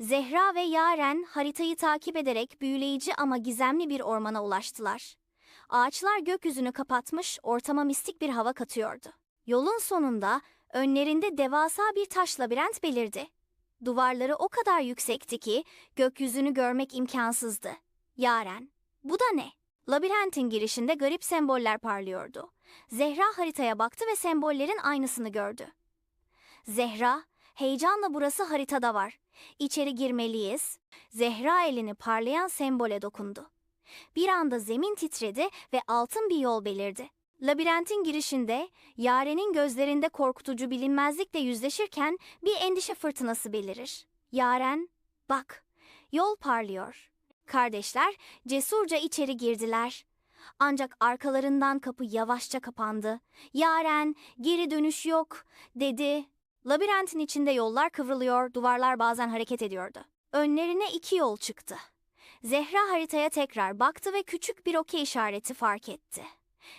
Zehra ve Yaren haritayı takip ederek büyüleyici ama gizemli bir ormana ulaştılar. Ağaçlar gökyüzünü kapatmış, ortama mistik bir hava katıyordu. Yolun sonunda önlerinde devasa bir taş labirent belirdi. Duvarları o kadar yüksekti ki gökyüzünü görmek imkansızdı. Yaren, bu da ne? Labirentin girişinde garip semboller parlıyordu. Zehra haritaya baktı ve sembollerin aynısını gördü. Zehra, heyecanla burası haritada var. İçeri girmeliyiz. Zehra elini parlayan sembole dokundu. Bir anda zemin titredi ve altın bir yol belirdi. Labirentin girişinde Yaren'in gözlerinde korkutucu bilinmezlikle yüzleşirken bir endişe fırtınası belirir. Yaren, bak, yol parlıyor. Kardeşler cesurca içeri girdiler. Ancak arkalarından kapı yavaşça kapandı. Yaren, geri dönüş yok, dedi. Labirentin içinde yollar kıvrılıyor, duvarlar bazen hareket ediyordu. Önlerine iki yol çıktı. Zehra haritaya tekrar baktı ve küçük bir okey işareti fark etti.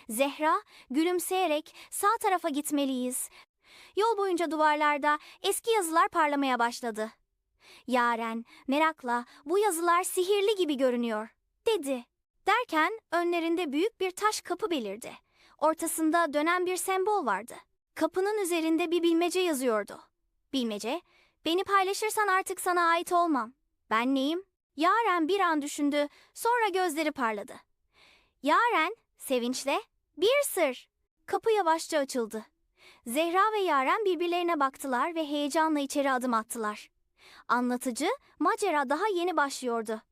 Zehra gülümseyerek sağ tarafa gitmeliyiz. Yol boyunca duvarlarda eski yazılar parlamaya başladı. Yaren merakla bu yazılar sihirli gibi görünüyor dedi. Derken önlerinde büyük bir taş kapı belirdi. Ortasında dönen bir sembol vardı. Kapının üzerinde bir bilmece yazıyordu. Bilmece, beni paylaşırsan artık sana ait olmam. Ben neyim? Yaren bir an düşündü, sonra gözleri parladı. Yaren, sevinçle, bir sır. Kapı yavaşça açıldı. Zehra ve Yaren birbirlerine baktılar ve heyecanla içeri adım attılar. Anlatıcı, macera daha yeni başlıyordu.